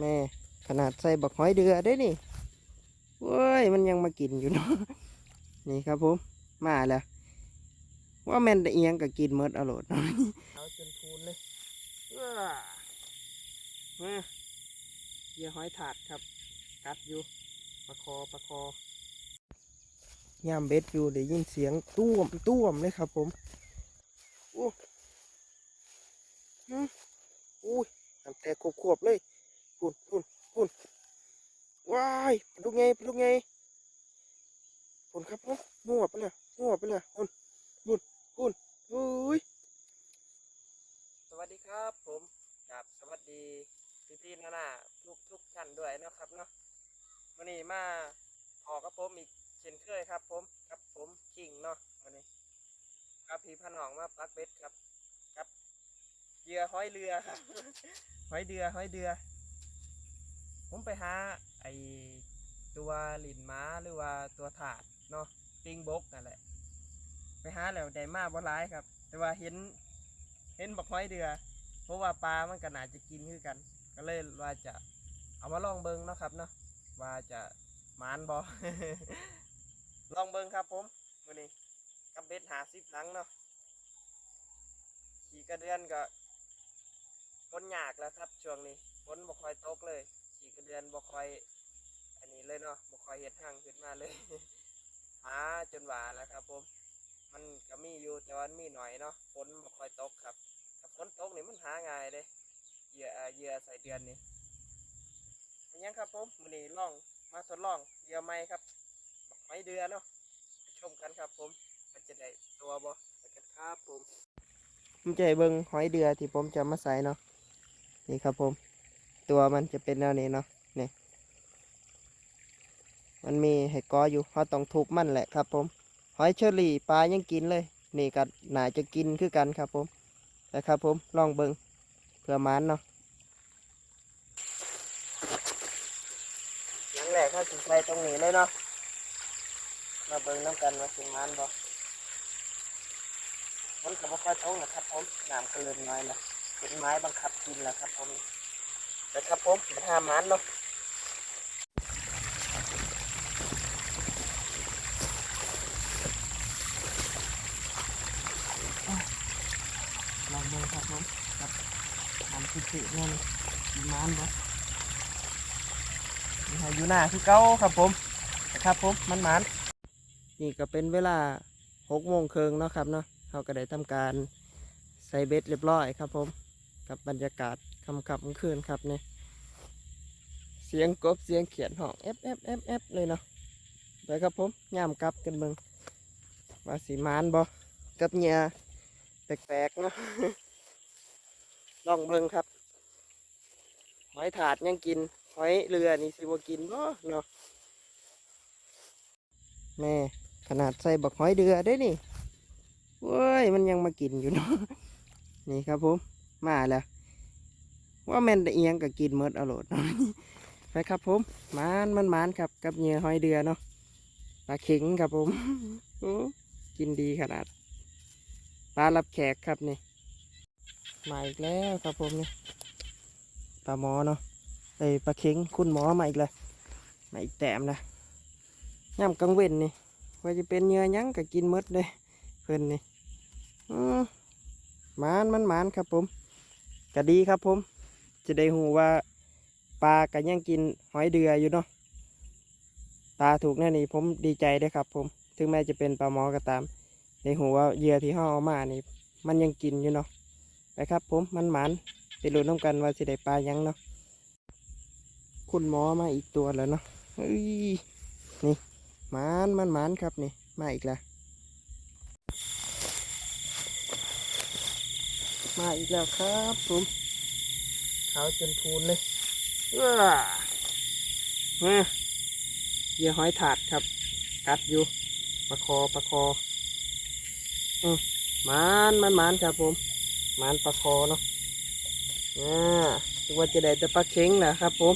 แม่ขนาดใส่บักหอยเดือได้นี่เว้ยมันยังมากินอยู่เนาะนี่ครับผมมาแล้วว่าแมนเอียงก็กินเมดอร่อยเนาะเอาจนพูนเลยว้ามาเยื่อหอยถาดครับ กัดอยู่ประคอประคอยามเบ็ดอยู่ได้ยินเสียงต้มต้มเลยครับผมโอ้อืมอุ้ยน้ำแตกควบๆเลย พุ่นพุ่นพุ่นว้ายปลาดุกไงปลาดุกไงพุ่นครับผมงัวไปเลยงัวไปเลยพุ่นพุ่นพุ่นอุ้ยสวัสดีครับผมครับสวัสดีพี่ๆนานาทุกทุกท่านด้วยนะครับเนาะวันนี้มาออกกับผมอีกเช่นเคยครับ ผมกับผมคิงเนาะวันนี้ครับพี่พนองมาปักเบ็ดครับ ครับเหยื่อห้อยเรือครับห้อยเดือห้อยเดือ ผมไปหาไอตัวหลินม้าหรือว่าตัวถาดเนาะปิงบกนั่นแหละ ไปหาแล้วได้มาบ่ร้ายครับ แต่ว่าเห็นเห็นบักห้อยเดือ เพราะว่าปลามันก็น่าจะกินคือกัน ก็เลยว่าจะเอามาลองเบิงเนาะครับเนาะว่าจะมานบอลองเบิงครับผมวันนี้กับเบ็ดหาสิบหลังเนาะขี่กระเดือนก็ฝนยากแล้วครับช่วงนี้ฝนบ่ค่อยตกเลย ขี่กเดือนบ่ค่อย อันนี้เลยเนาะบ่ค่อยเฮ็ดทางขึ้นมาเลย หาจนหวาแล้วครับ ผม มันก็มีอยู่แต่ว่ามีหน่อยเนาะฝนบ่ค่อยตกครับถ้าฝนตกนี่มันหาง่ายเด้เหยื่อเหยื่อใส่เดือนนี่เป็นยังครับผมมื้อนี้ลองมาทดลองเหยื่อใหม่ครับบกไม้เดือนเนาะไปชมกันครับผม มันจะได้ตัวบ่กันครับผมผมจะให้เบิ่งหอยเดือที่ผมจะมาใส่เนาะนี่ครับผม ตัวมันจะเป็นแนวนี้เนาะนี่มันมีให้กออยู่เขาต้องทุบมันแหละครับ ผมหอยเชอรี่ปลายังกินเลย นี่ก็น่าจะกินคือกันครับ ผมนะครับผมลองเบิงเพื่อมันเนาะย่างแรกเขาสิใส่ตรงนี้เลยเนาะมาเบิงน้ำกันว่าสิมันบ่มันก็บ่ค่อยตรงนะครับผมน้ำก็เริ่มน้อยละเป็นไม้บังคับกินแล้วครับผม นะครับผมห้ามันเนาะลองดูครับผมครับทำคือสิเนี่ยมีม้านบ่มีให้อยู่หน้าคือเก้าครับผมนะครับผมมันมันนี่ก็เป็นเวลาหกโมงครึ่งเนาะครับเนาะเขาก็ได้ทำการใส่เบ็ดเรียบร้อยครับผมกับบรรยากาศ ค่ำๆกลางคืนครับเนี่ยเสียงกบเสียงเขียนห้องเอฟเอฟเอฟเอฟเลยเนาะไปครับผมย่ามกลับกันเบิงว่าสีมานบ่กับเหงียแปลกๆเนาะลองเบิ่งครับ หอยถาดยังกิน หอยเรือนี่สิบ่กินบ่เนาะแม่ขนาดใส่บักหอยเดือได้นี่เว้ยมันยังมากินอยู่เนาะนี่ครับผมมาแล้ว ว่าแม่นเอียงก็กินเมดอร่อยไปครับผมมานมันมานครับ กับเหยื่อหอยเดือเนาะปลาเข็งครับผมโอ้กินดีขนาดปลารับแขกครับนี่มาอีกแล้วครับผมนี่ปลาหมอเนาะไอยปลาเข็งคุณหมอมาอีกแล้วมาอีกแต้มนะย่ำกลางเว้นนี่ว่าจะเป็นเหยื่อยังก็กินหมดเลยเพื่อนนี่มานมันมานครับผมก็ดีครับผม จะได้หูว่าปลาก็ยังกินหอยเดืออยู่เนาะปลาถูกแน่นี่ผมดีใจเด้ครับ ผมถึงแม้จะเป็นปลาหมอก็ตามในหัวาเหยื่อที่ห่อเอามานี่มันยังกินอยู่เนาะไปครับ ผมมันหมานไปลุ้นน้ำกันว่าสิได้ปลายังเนาะคุณหมอมาอีกตัวแล้วเนาะเฮ้ยนี่หมานมันหมานครับนี่มาอีกแล้วมาอีกแล้วครับผมาวจนพูนเลยว้ามาเหยื่อหอยถาดครับ กัดอยู่ประคอประคออืมมานมันมานครับผมมานปลาคอเนาะอ่าถึงว่าจะได้แต่ปลาเค็งแหละครับ ผม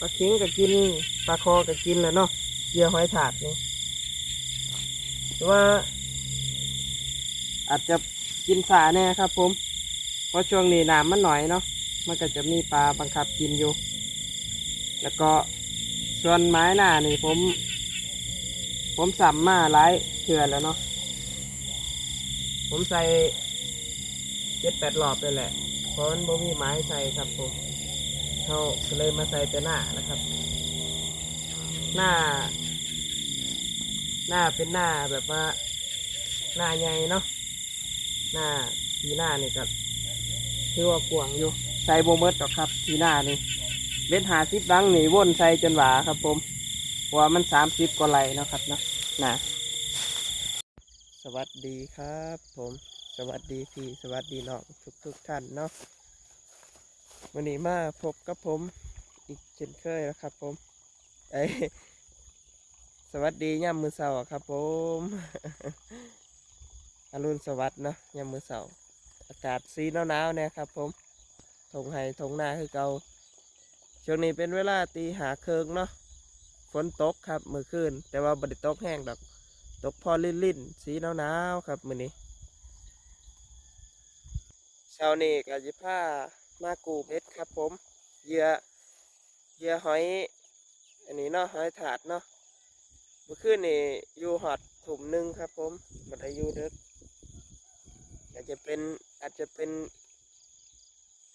ปลาเค็งก็กินปลาคอก็กินแหล้วเนาะเหยื่อหอยถาดนี่ว่า อาจจะกินสาแน่ครับ ผม เพราะช่วงนี้น้ำมันหน่อยเนาะ มันก็จะมีปลาบังคับกินอยู่ แล้วก็ส่วนไม้หน้านี่ผม ผมสัมมาหลายเถื่อแล้วเนาะผมใส่เจ็ดแปดรอบเลยแหละ เพราะมันบ่มีไม้ใส่ครับผมเขาก็เลยมาใส่แต่หน้านะครับ หน้า หน้าเป็นหน้าแบบว่า หน้าใหญ่เนาะหน้าทีหน้านี่ก็ถือว่ากวางอยู่ ใส่โบเมิดดอกครับทีหน้านี่เบ็ดหาสิบดังนี่วนใส่จนหวาครับ ผมว่ามันสามสิบกว่าไหลนะครับนะนะสวัสดีครับ ผม สวัสดีพี่สวัสดีน้องทุกทุกท่านเนาะวันนี้มาพบกับผม อีกเช่นเคยนะครับ ผมไอสวัสดีย่ำมือเสาครับ ผมอรุณสวัสดิ์เนาะยามมือเสาอากาศสีหนาวๆเนี่ยครับ ผม ทงไห้ทงนาคือเกาช่วงนี้เป็นเวลาตีหาเคิงเนาะฝนตกครับมือคืน แต่ว่าบไดตกแห้งดอก ตกพอลิ่นๆสีหนาวๆครับมือนี้เช้านี้ก็จะพามากูเบ็ดครับผมเหยื่อเหยื่อหอย อันนี้เนาะหอยถาดเนาะเมื่อคืนนี่อยู่หอดถุมหนึ่งครับผมบัไดอยู่เด็กอาจจะเป็นอาจจะเป็น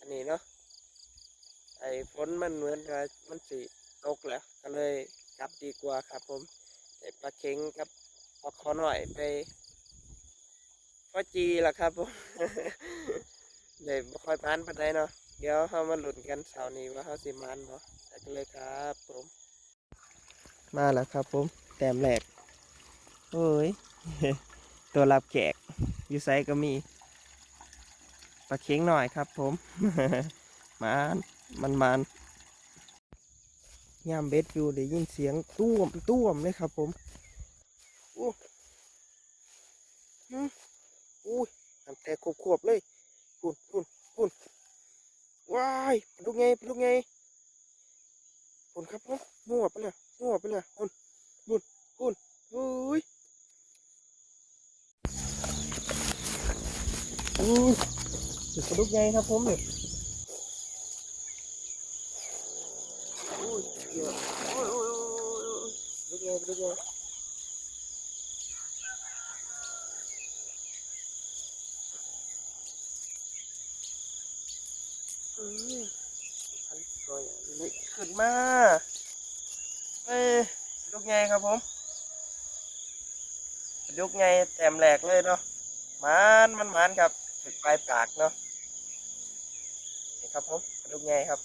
นนี้เนาะไอ้ฝนมันเหมือนกับมันสีตกแล้ว ก็เลยกลับดีกว่าครับผมไอ้ปลาเค็งกับปลาคอหน่อยไปพอจีล่ะครับผมเดี๋ยวค่อยมานปันไดเนาะเดี๋ยวเขามาหลุนกันเสาร์นี้ว่าเขาสิมานบ่ไปกันเลยครับผม มาแล้วครับผม แต้มแรกโอ้ย ตัวรับแขกอยู่ไซก็มี ปลาเค็งหน่อยครับ ผมมันมันมันยามเบ็ดอยู่ได้ยินเสียงต้มต้มเลยครับ ผมอู้หอู้ยน้ำแตกควบๆเลยพุ่นพุ่นพุ่นว้ายปลาลูกไงปลาลูกไงพุ่นครับผมมั่วไปเลยมั่วไปเลยพุ่นพุ่นพุ่นอุ้ยอู้ สุดกระดุกใหญ่ครับผมเนี่ยอู้เยอะโอ้ยโอ้ยโอ้ยยกระดุกใหญ่กระดุกใหญ่อืมอันนี้ก็อย่างนี้ขึ้นมาเอ้ยกระดุกใหญ่ครับผมกระดุกใหญ่แต้มแหลกเลยเนาะมันมันมันครับถึกปลายปากเนาะ ครับผมกระดูกใหญ่ครับ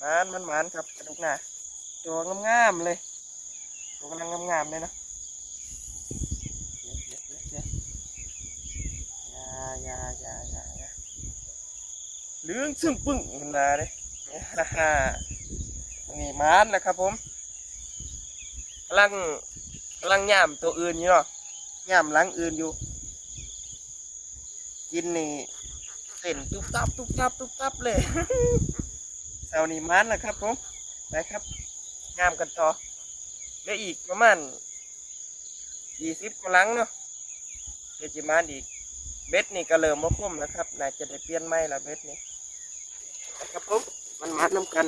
มันมันมันครับกระดูกหน้าตัวงามๆเลยตัวกำลังงามๆเลยนะยวเดี๋ยวเดี๋ยวอย่ายายายายาเลืองซึ่งปึ้งขึ้นมาเลยฮ่านี่มันแหละครับผมกำลังกำลังย่ามตัวอื่นอยู่เนาะย่ามหลังอื่นอยู่ กินนี่ เต้นตุ๊บตับตุ๊บตับตุ๊บตับเลยเสาร์นี้มันนะครับผมไปครับย่ามกันต่อเหลืออีกประมาณยี่สิบกว่าหลังเนาะเดี๋ยวจิมานอีก เบ็ดนี่ก็เริ่มมาคมแล้วครับน่าจะได้เปลี่ยนไม้ละเบ็ดนี่นะครับผมมันมัดน้ำกัน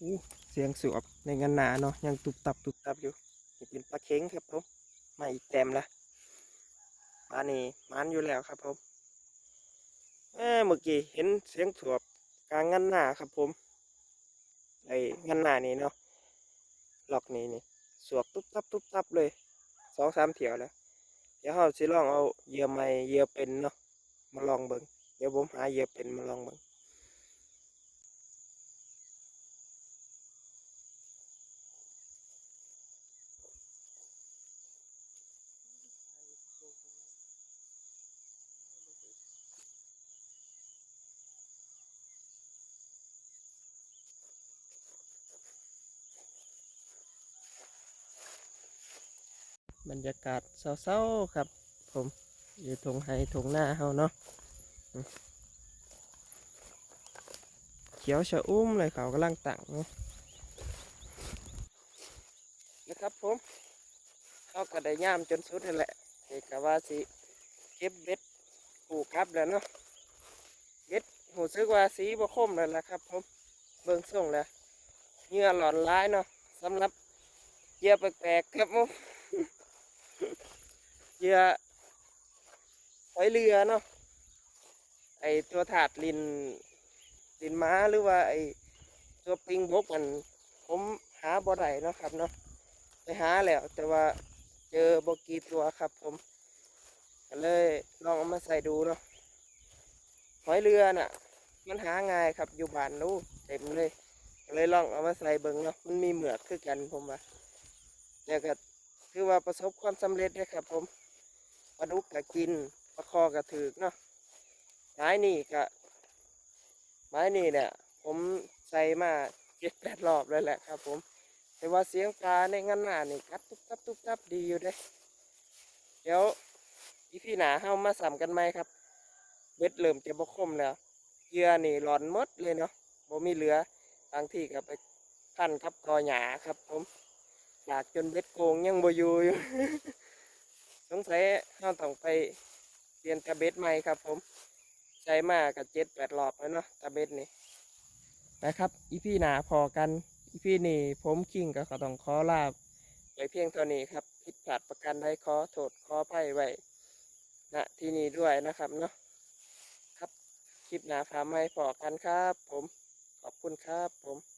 อู้เสียงสวบในงานหนาเนาะยังตุบตับตุบตับอยู่นี่เป็นปลาเค็งครับผมมาอีกเต็มละปลานี่มันอยู่แล้วครับผม เมื่อกี้เห็นเสียงถวบกลางงันหน้าครับผม ไอ้งันหน้านี่เนาะหลอกนี่นี่สวกตุ๊บตับตุ๊บตับเลยสองสามเถียวแล้ว เดี๋ยวเราสิลองเอาเยื่อใหม่เยื่อเป็นเนาะมาลองเบิ่งเดี๋ยวผมหาเยื่อเป็นมาลองเบิ่ง บรรยากาศเศร้าๆครับ ผมอยู่ทงไฮทงหน้าเฮาเนาะเขียวชะอุ้มเลยเขากำลังตั้งเนาะนะครับผมเขาก็ได้ย่ามจนสุดนั่นแหละเอกว่าสิเก็บเบ็ดผูกครับแล้วเนาะเบ็ดหูซึกว่าสีบ่คมแล้วละครับผมเบิ่งส่งแล้วเหงื่อหลอนร้ายเนาะสำหรับเยื่อแปลกๆครับผม เหยื่อหอยเรือเนาะไอตัวถาดลินลินม้าหรือว่าไอตัวปิงบกมัน ผมหาบ่ได้เนาะครับเนาะไปหาแล้ว แต่ว่าเจอบ่กี่ตัวครับผมก็เลยลองเอามาใส่ดูเนาะหอยเรือน่ะ มันหาง่ายครับอยู่บ้านนู้เต็มเลยก็เลยลองเอามาใส่เบิ่งเนาะมันมีเหมือกคือกันผมว่าแล้วก็ คือว่าประสบความสำเร็จเลยครับผมปลาดุกก็กินปลาคอก็ถือกเนาะไม้นี่ก็ไม้นี่เนี่ย ผมใส่มาเจ็ดแปดรอบเลยแหละครับ ผม แต่ว่าเสียงปลาในงานหน้านี่กัดตุ๊บตับตุ๊บตับดีอยู่เด้เดี๋ยวอีพี่หนาเฮามาสามกันไหมครับ เบ็ดเริ่มจะบกคมแล้วเยื่อนี่หลอนมดเลยเนาะบ่มีเหลือบางที่ก็ไปพันกับกอหยาครับผม อยากจนเบ็ดโกงยังบ่อยู่อยู่ สงสัยเฮาต้องไปเปลี่ยนตะเบ็ดใหม่ครับ ผมใช้มากกับเจ็ดแปดรอบแล้วเนาะตะเบ็ดนี่นะครับอีพี่หนาพอกันอีพี่นี่ผมคิงก็ขอต้องขอลาบไว้เพียงเท่านี้ครับผิดพลาดประกันได้ขอโทษขออภัยไว้ณที่นี้ด้วยนะครับเนาะคลิปหนาพามให้พอกันครับ ผมขอบคุณครับผม